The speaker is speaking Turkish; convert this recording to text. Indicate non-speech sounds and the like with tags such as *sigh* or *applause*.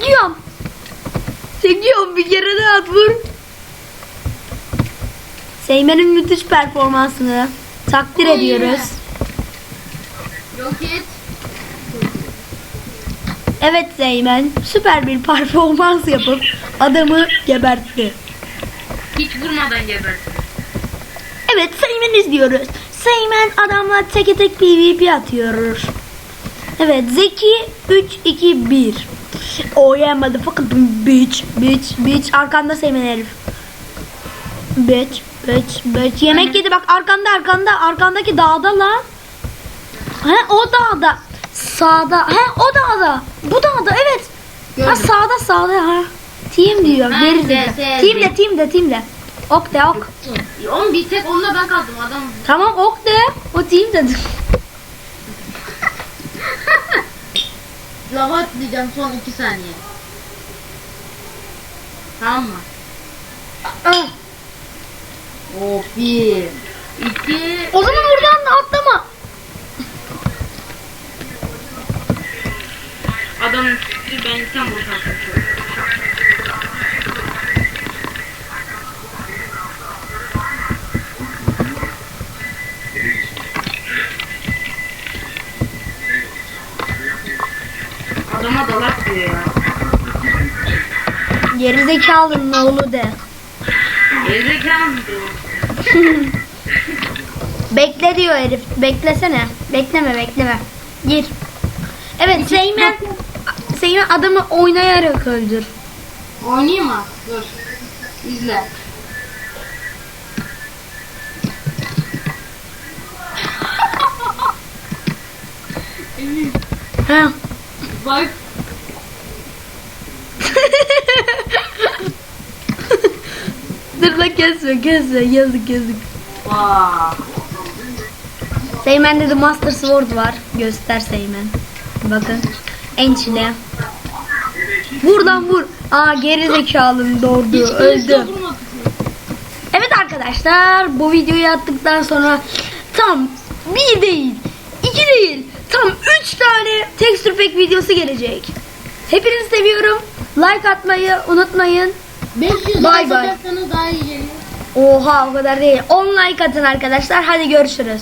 Çekiyorum. Çekiyorum bir kere daha at vur. Seymen'in müthiş performansını takdir Oy. ediyoruz. Roket. Evet Seymen süper bir performans yapıp adamı gebertti. Hiç vurmadan gebersin. Evet Seymen izliyoruz. Seymen adamla teke tek PvP atıyor. Evet Zeki 3 2 1. Oh yeah motherfucking bitch bitch bitch arkanda Seymen herif. Bitch bitch bitch yemek yedi bak arkanda arkanda arkandaki dağda lan. He o dağda. Sağda. He o dağda. Bu dağda evet. Ha Gördüm. sağda sağda ha. Team diyor. Geri de. Team de team de team de. Ok de ok. Oğlum bir tek onunla ben kaldım adam. Tamam ok de. O team de. Lava atlayacağım son 2 saniye. Tamam mı? Ah. O bir. iki. O zaman oradan da atlama. Adam ben tam ortadan. Adama dalak diyor ya. Gerizekalının oğlu de. Gerizekalı mı diyor? *laughs* Bekle diyor herif. Beklesene. Bekleme bekleme. Gir. Evet Seymen. Seymen adamı oynayarak öldür. Oynayayım mı? Dur. İzle. *laughs* Ha. Bak. *laughs* Dur la kesme kesme yazık yazık. Vaa. Seymen'de de Master Sword var. Göster Seymen. Bakın. Ençile. Vur lan vur. Aa geri zekalının doğurdu. Öldü. Evet arkadaşlar bu videoyu attıktan sonra tam bir değil, iki değil, tam üç tane texture pack videosu gelecek. Hepinizi seviyorum. Like atmayı unutmayın. 500 Bay like bay. daha iyi geliyor. Oha o kadar değil. 10 like atın arkadaşlar. Hadi görüşürüz.